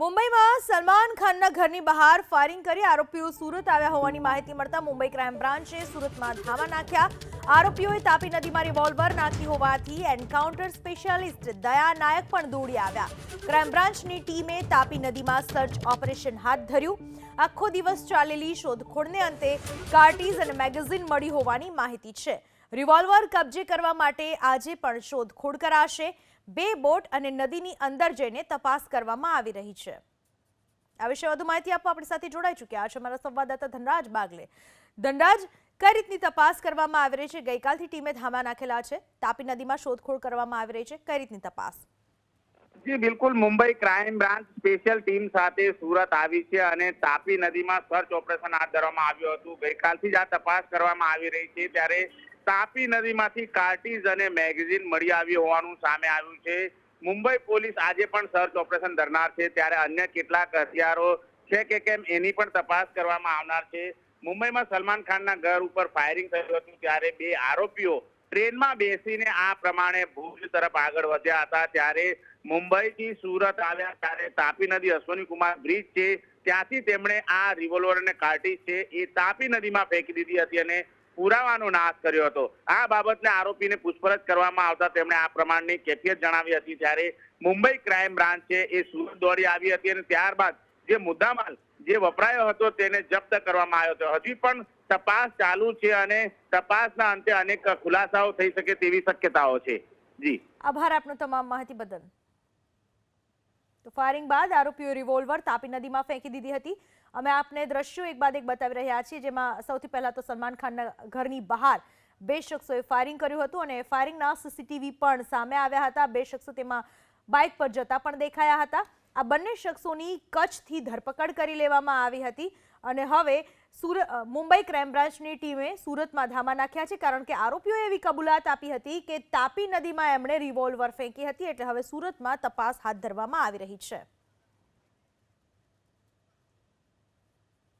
મુંબઈમાં સલમાન ખાનના ઘરની બહાર ફાયરિંગ કરી આરોપીઓ સુરત આવ્યા હોવાની માહિતી મળતા મુંબઈ ક્રાઇમ બ્રાન્ચે સુરતમાં ધાવા નાખ્યા. આરોપીઓએ તાપી નદીમાં રિવોલ્વર નાખી હોવાથી એન્કાઉન્ટર સ્પેશિયાલિસ્ટ દયા નાયક પણ દોડી આવ્યા. ક્રાઇમ બ્રાન્ચની ટીમે તાપી નદીમાં સર્ચ ઓપરેશન હાથ ધર્યું. આખો દિવસ ચાલેલી શોધખોળને અંતે કાર્ટીઝ અને મેગેઝિન મળી હોવાની માહિતી છે. રિવોલ્વર કબજે કરવા માટે આજે પણ શોધખોળ કરાશે. બે બોટ અને નદીની અંદર જઈને તપાસ કરવામાં આવી રહી છે. આ વિશે વધુ માહિતી આપવા આપણી સાથે જોડાઈ ચૂક્યા છે અમારા સંવાદદાતા ધનરાજ બાગલે. ધનરાજ, કઈ રીતની તપાસ કરવામાં આવી રહી છે? ગઈકાલથી ટીમે ધામા નાખેલા છે. તાપી નદીમાં શોધખોળ કરવામાં આવી રહી છે. કઈ રીતની તપાસ? જી, બિલકુલ. Mumbai crime branch special team સાથે સુરત આવી છે અને તાપી નદીમાં સર્ચ ઓપરેશન હાથ ધરવામાં આવ્યું હતું. ગઈકાલથી જ આ તપાસ કરવામાં આવી રહી છે. ત્યારે તાપી નદીમાંથી કાર્ટીઝ અને મેગેઝિન મળી આવ્યું હોવાનું સામે આવ્યું છે. મુંબઈ પોલીસ આજે પણ સર્ચ ઓપરેશન ધરનાર છે. ત્યારે અન્ય કેટલાક હથિયારો છે કે કેમ એની પણ તપાસ કરવામાં આવનાર છે. મુંબઈમાં સલમાન ખાનના ઘર ઉપર ફાયરિંગ થયું હતું ત્યારે બે આરોપીઓ ટ્રેનમાં બેસીને આ પ્રમાણે ભુજ તરફ આગળ વધ્યા હતા. ત્યારે મુંબઈથી સુરત આવ્યા ત્યારે તાપી નદી અશ્વની કુમાર બ્રિજ છે. ત્યાંથી તેમણે આ રિવોલ્વર અને કાર્ટીજ છે એ તાપી નદીમાં ફેંકી દીધી હતી અને પુરાવાનો નાશ કર્યો હતો. આ બાબતને આરોપીને પૂછપરછ કરવામાં આવતા તેમણે આ પ્રમાણની કેફિયત જણાવી હતી ત્યારે મુંબઈ ક્રાઇમ બ્રાન્ચ એ સુરત દોડી આવી હતી અને ત્યારબાદ જે મુદ્દામાલ જે વપરાયો હતો તેને જપ્ત કરવામાં આવ્યો હતો. હજી પણ તપાસ ચાલુ છે અને તપાસના અંતે અનેક ખુલાસાઓ થઈ શકે તેવી શક્યતાઓ છે. જી. આભાર આપનો તમામ માહિતી બદલ. ફાયરિંગ બાદ આરોપીઓ રિવોલ્વર તાપી નદીમાં ફેંકી દીધી હતી. અમે આપને દ્રશ્યો એક બાદ એક બતાવી રહ્યા છીએ, જેમાં સૌથી પહેલા તો સલમાન ખાનના ઘરની બહાર બે શખ્સોએ ફાયરિંગ કર્યું હતું અને ફાયરિંગના સીસીટીવી પણ સામે આવ્યા હતા. બે શખ્સો તેમાં બાઇક પર જતા પણ દેખાયા હતા. આ બંને શખ્સોની કચ્છથી ધરપકડ કરી લેવામાં આવી હતી અને હવે સુર મુંબઈ ક્રાઇમ બ્રાન્ચની ટીમે સુરતમાં ધામા નાખ્યા છે કારણ કે આરોપીઓએ એવી કબૂલાત આપી હતી કે તાપી નદીમાં એમણે રિવોલ્વર ફેંકી હતી એટલે હવે સુરતમાં તપાસ હાથ ધરવામાં આવી રહી છે.